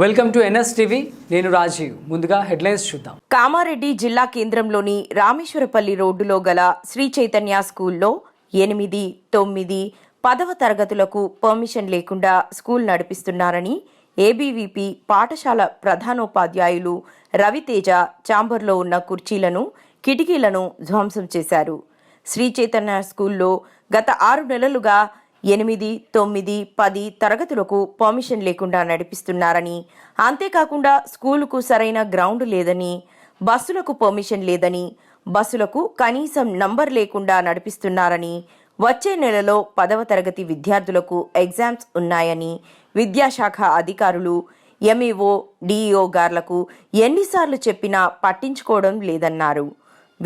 Welcome to NS TV నేను రాజీవ్. ముందుగా headlines చూద్దాం. కామారెడ్డి జిల్లా కేంద్రంలోని రామేశ్వరపల్లి రోడ్డులో గల శ్రీ చైతన్య స్కూల్లో ఎనిమిది తొమ్మిది పదవ తరగతులకు పర్మిషన్ లేకుండా స్కూల్ నడిపిస్తున్నారని ఏబీవీపీ పాఠశాల ప్రధానోపాధ్యాయులు రవితేజ చాంబర్లో ఉన్న కుర్చీలను కిటికీలను ధ్వంసం చేశారు. శ్రీ చైతన్య స్కూల్లో గత ఆరు నెలలుగా ఎనిమిది తొమ్మిది పది తరగతులకు పర్మిషన్ లేకుండా నడిపిస్తున్నారని. అంతేకాకుండా స్కూలుకు సరైన గ్రౌండ్ లేదని బస్సులకు పర్మిషన్ లేదని బస్సులకు కనీసం నంబర్ లేకుండా నడిపిస్తున్నారని వచ్చే నెలలో పదవ తరగతి విద్యార్థులకు ఎగ్జామ్స్ ఉన్నాయని విద్యాశాఖ అధికారులు ఎంఈఓ డిఈఓ గార్లకు ఎన్నిసార్లు చెప్పినా పట్టించుకోవడం లేదన్నారు.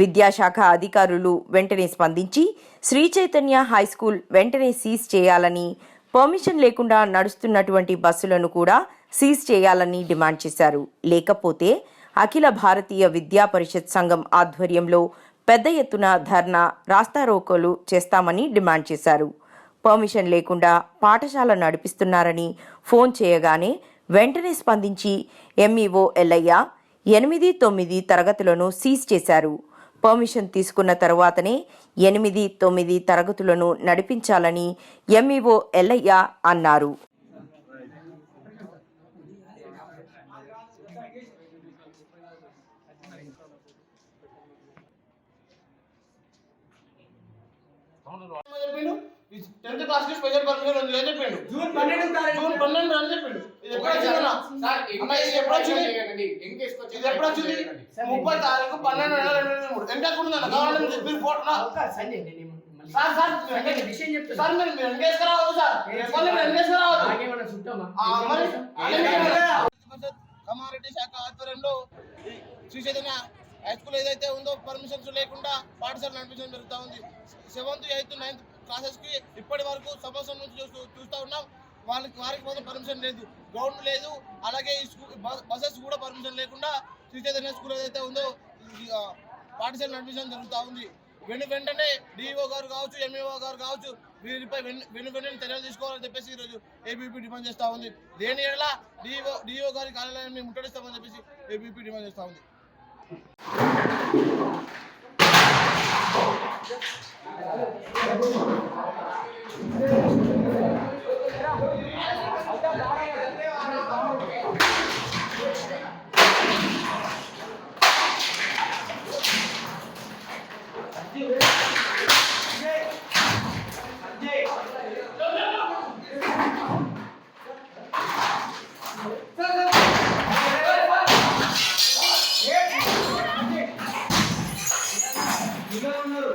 విద్యాశాఖ అధికారులు వెంటనే స్పందించి శ్రీ చైతన్య హై స్కూల్ వెంటనే సీజ్ చేయాలని పర్మిషన్ లేకుండా నడుస్తున్నటువంటి బస్సులను కూడా సీజ్ చేయాలని డిమాండ్ చేశారు. లేకపోతే అఖిల భారతీయ విద్యా పరిషత్ సంఘం ఆధ్వర్యంలో పెద్ద ఎత్తున ధర్నా రాస్తారోకోలు చేస్తామని డిమాండ్ చేశారు. పర్మిషన్ లేకుండా పాఠశాల నడిపిస్తున్నారని ఫోన్ చేయగానే వెంటనే స్పందించి ఎంఈఓ ఎల్లయ్య ఎనిమిది తొమ్మిది తరగతులను సీజ్ చేశారు. పర్మిషన్ తీసుకున్న తరువాతనే ఎనిమిది తొమ్మిది తరగతులను నడిపించాలని ఎంఈఓ ఎల్లయ్య అన్నారు. చెప్పిండు టెన్త్ క్లాస్కి స్పెషల్ పర్మిషన్ ఉంది అని చెప్పిండు. జూన్ పన్నెండు తారీఖు. జూన్ పన్నెండు అని చెప్పిండు. ఇది ఎప్పుడు వచ్చింది ఇది ఎప్పుడు వచ్చింది? ఇది ఎప్పుడు వచ్చింది? ముప్పై తారీఖు పన్నెండు నెల రెండు వేల మూడు. ఎంత ఉంది అన్న గవర్నమెంట్ మీరు ఫోటో నా- ఒక్క సంజయ్ నేను ఏమన్నా- మళ్ళీ- సార్ సార్ విషయం చెప్తున్నా. సార్ మీరు మీరు ఎంగేజ్ రావద్దు సార్. మళ్ళీ మీరు ఎంగేజ్ రావద్దు. నాకేమన్నా చుట్టామా? కమారెడ్డి శాఖ ఆధ్వర్యంలో ఈ శ్రీ చైతన్య హై స్కూల్ ఏదైతే ఉందో పర్మిషన్స్ లేకుండా పాఠశాల నడిపించడం జరుగుతూ ఉంది. సెవెంత్ ఎయిత్ నైన్త్ క్లాసెస్కి ఇప్పటి వరకు సంవత్సరం నుంచి చూస్తూ చూస్తూ ఉన్నాం. వాళ్ళకి వారికి మాత్రం పర్మిషన్ లేదు. గ్రౌండ్ లేదు. అలాగే ఈ స్కూల్ బసెస్ కూడా పర్మిషన్ లేకుండా శ్రీ చైతన్య స్కూల్ ఏదైతే ఉందో పాఠశాల నడిపించడం జరుగుతూ ఉంది. వెను వెంటనే డిఓ గారు కావచ్చు ఎంఈఓ గారు కావచ్చు వీరిపై వెను వెంటనే చర్యలు తీసుకోవాలని చెప్పేసి ఈరోజు ఏబీపీ డిమాండ్ చేస్తూ ఉంది. దేని ఎలా డిఓ డిఓ గారి కార్యాలయాన్ని ముట్టడిస్తామని చెప్పేసి ఏబీపీ డిమాండ్ చేస్తూ ఉంది మొత్తం అందరూ ఉన్నారు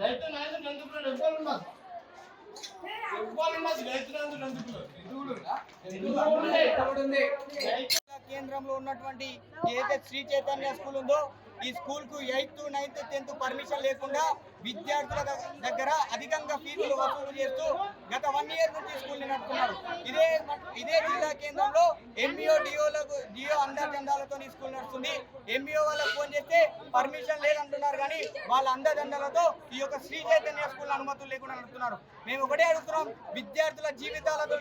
రైతు నాయకులు నందుకున్నారు ఎవ్వరు ఉన్నారు ఎవ్వరు ఉన్నారు రైతు నాయకులు నందుకున్నారు ఇది కూడా కేంద్రంలో ఉన్నటువంటి ఏదైతే శ్రీ చైతన్య స్కూల్ ఉందో ఈ స్కూల్కు ఎయిత్ నైన్త్ టెన్త్ పర్మిషన్ లేకుండా విద్యార్థుల దగ్గర అధికంగా ఫీజులు వసూలు చేస్తూ గత వన్ ఇయర్ నుంచి స్కూల్ నడుపుతున్నారు. ఇదే ఇదే జిల్లా కేంద్రంలో ఎంబీఓ డిఓలకు డిఓ అందజందాలతో ఈ స్కూల్ నడుస్తుంది. ఎంబీఓ వాళ్ళకు ఫోన్ చేస్తే పర్మిషన్ లేదంటున్నారు కానీ వాళ్ళ అందజందాలతో ఈ యొక్క శ్రీ చైతన్య స్కూల్ అనుమతులు లేకుండా నడుపుతున్నారు. మేము ఒకటే అడుగుతున్నాం విద్యార్థుల జీవితాలతో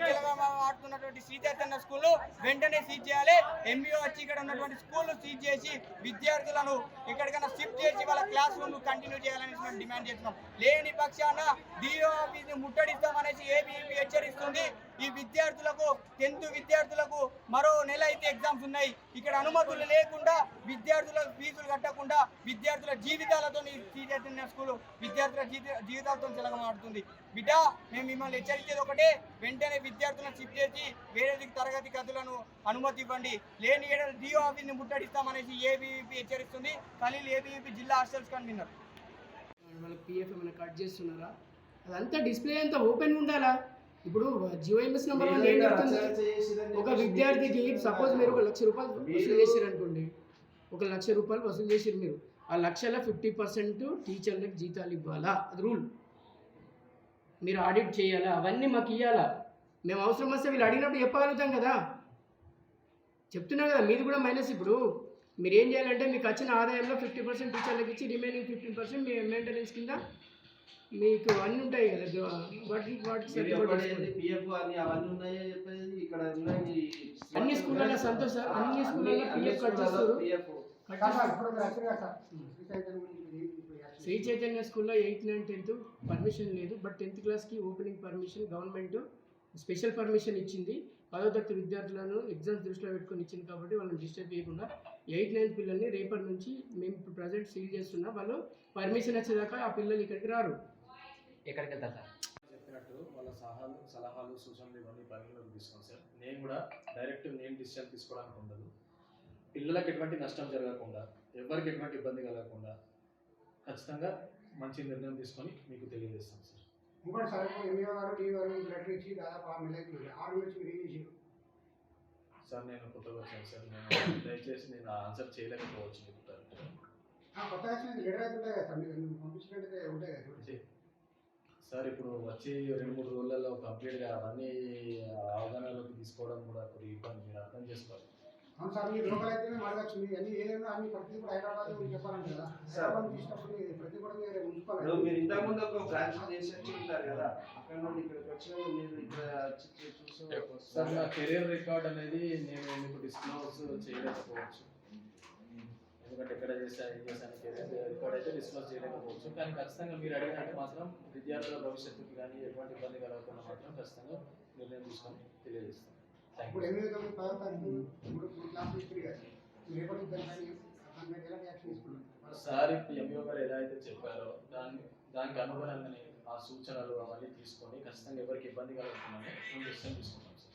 ఆడుతున్నటువంటి శ్రీ చైతన్య స్కూల్ వెంటనే సీజ్ చేయాలి. ఎంబీఓ వచ్చి ఇక్కడ ఉన్నటువంటి స్కూల్ సీజ్ చేసి విద్యార్థులను ఎక్కడికైనా షిఫ్ట్ చేసి వాళ్ళ క్లాస్ రూమ్ కంటిన్యూ చేయాలని డిమాండ్ డిమాండ్ చేస్తున్నాం. లేని పక్షాన డిఓ ఆఫీస్ని ముట్టడిస్తామనేసి ఏబీపీ హెచ్చరిస్తుంది. ఈ విద్యార్థులకు టెన్త్ విద్యార్థులకు మరో నెల అయితే ఎగ్జామ్స్ ఉన్నాయి. ఇక్కడ అనుమతులు లేకుండా విద్యార్థుల ఫీజులు కట్టకుండా విద్యార్థుల జీవితాలతో శ్రీ స్కూల్. విద్యార్థుల జీవిత జీవితాలతో చెలగమాడుతుంది బిడ్డ మేము మిమ్మల్ని హెచ్చరించేది ఒకటే. వెంటనే విద్యార్థులను షిఫ్ట్ చేసి వేరే తరగతి గదులను అనుమతి ఇవ్వండి. లేని ఏడాది డిఓ ఆఫీస్ని ముట్టడిస్తామనేసి ఏబీవీపీ హెచ్చరిస్తుంది. ఖలీల్ ఏబీవీపీ జిల్లా హాస్టల్స్ కన్వీనర్. వాళ్ళకి పిఎఫ్ ఏమైనా కట్ చేస్తున్నారా? అదంతా డిస్ప్లే అంతా ఓపెన్ ఉండాలా? ఇప్పుడు జియోఎంఎస్ నెంబర్ వన్ ఏం చెప్తుంది ఒక విద్యార్థికి సపోజ్ మీరు ఒక లక్ష రూపాయలు వసూలు చేశారు అనుకోండి ఒక లక్ష రూపాయలు వసూలు చేసారు మీరు ఆ లక్షల ఫిఫ్టీ పర్సెంట్ టీచర్లకు జీతాలు ఇవ్వాలా? అది రూల్ మీరు ఆడిట్ చేయాలా? అవన్నీ మాకు ఇవ్వాలా మేము అవసరం వస్తే వీళ్ళు అడిగినప్పుడు చెప్పగలుగుతాం కదా? చెప్తున్నా కదా మీది కూడా మైనస్ ఇప్పుడు. మీరు ఏం చేయాలంటే మీకు వచ్చిన ఆదాయంలో ఫిఫ్టీ పర్సెంట్ టీచర్లకు ఇచ్చి రిమైనింగ్ ఫిఫ్టీన్ పర్సెంట్ మీ మెయింటెనెన్స్ కింద మీకు అన్నీ ఉంటాయి కదా వాటికి వాటికి. పిఎఫ్ అన్ని స్కూళ్ళలో సంతోష్ అన్ని స్కూళ్ళలో PF కట్ చేస్తారు. పిఎఫ్. శ్రీ చైతన్య స్కూల్లో ఎయిత్ నైన్ టెన్త్ పర్మిషన్ లేదు బట్ టెన్త్ క్లాస్కి opening permission government special permission ఇచ్చింది. పదో తరగతి విద్యార్థులను ఎగ్జామ్స్ దృష్టిలో పెట్టుకొని ఇచ్చింది కాబట్టి వాళ్ళని డిస్టర్బ్ చేయకుండా ఎయిత్ నైన్త్ పిల్లల్ని రేపటి నుంచి మేము ఇప్పుడు ప్రజెంట్ సీల్ చేస్తున్నాం. వాళ్ళు పర్మిషన్ వచ్చేదాకా ఆ పిల్లలు ఇక్కడికి రారు. ఎక్కడికి వెళ్తారు సార్ చెప్పినట్టు వాళ్ళ సలహాలు సలహాలు సూచనలు ఇవన్నీ పరిగణలోకి తీసుకోండి సార్. నేను కూడా డైరెక్ట్ నేను డిసిషన్ తీసుకోవడానికి ఉండదు. పిల్లలకు ఎటువంటి నష్టం జరగకుండా ఎవరికి ఎటువంటి ఇబ్బంది కలగకుండా ఖచ్చితంగా మంచి నిర్ణయం తీసుకొని మీకు తెలియజేస్తాం సార్. ఇంకోటి సార్ ఎంఈఓ గారు టీ గారు లెటర్ ఇచ్చి దాదాపు ఆరు నెలలు అవుతుంది. ఆరు నెలల నుంచి మీరు ఏం చేసారు సార్ నేను కొత్తగా వచ్చాను సార్ నేను దయచేసి నేను ఆన్సర్ చేయలేకపోవచ్చు మీకు కరెక్ట్గా. కొత్తగా వచ్చిన లెటర్ అయితే ఉంటాయి కదా సార్ మీరు పంపించినట్టయితే ఉంటాయి కదా. సార్ ఇప్పుడు వచ్చి రెండు మూడు రోజులలో కంప్లీట్గా అవన్నీ అవగాహనలోకి తీసుకోవడం కూడా కొద్దిగా ఇబ్బంది మీరు అర్థం చేసుకోవాలి అవును సార్ మీరు లోకల్ అయితేనే అడగచ్చు మీరు అన్ని ఏదైనా అన్ని ప్రతి కూడా హైదరాబాద్ మీరు కదా హైదరాబాద్ ప్రతి కూడా మీరు ఉంచుకోవాలి. ఒక బ్రాంచ్ చేసి ఉంటారు కదా అక్కడ నుండి ఇక్కడికి వచ్చిన మీరు ఇక్కడ సార్ నా కెరీర్ రికార్డ్ అనేది నేను మీకు డిస్క్లోజ్ చేయలేకపోవచ్చు? ఎందుకంటే ఎక్కడ చేసా ఏం చేశాను కెరీర్ రికార్డ్ అయితే డిస్క్లోజ్ చేయలేకపోవచ్చు. కానీ ఖచ్చితంగా మీరు అడిగినట్టు మాత్రం విద్యార్థుల భవిష్యత్తుకి కానీ ఎటువంటి ఇబ్బంది కలగకుండా మాత్రం ఖచ్చితంగా నిర్ణయం తీసుకొని తెలియజేస్తాను ఇప్పుడు ఎనిమిది తొమ్మిది పదో తారీఖు మూడు మూడు క్లాసులు రేపటి యాక్షన్ తీసుకున్నారు సార్ ఇప్పుడు ఎంఈఓ గారు ఎలా అయితే చెప్పారో దాన్ని దానికి అనుగుణంగానే ఆ సూచనలు అవన్నీ తీసుకొని ఖచ్చితంగా ఎవరికి ఇబ్బంది కలగకుండా మేము డిసిషన్ తీసుకుంటాం సార్.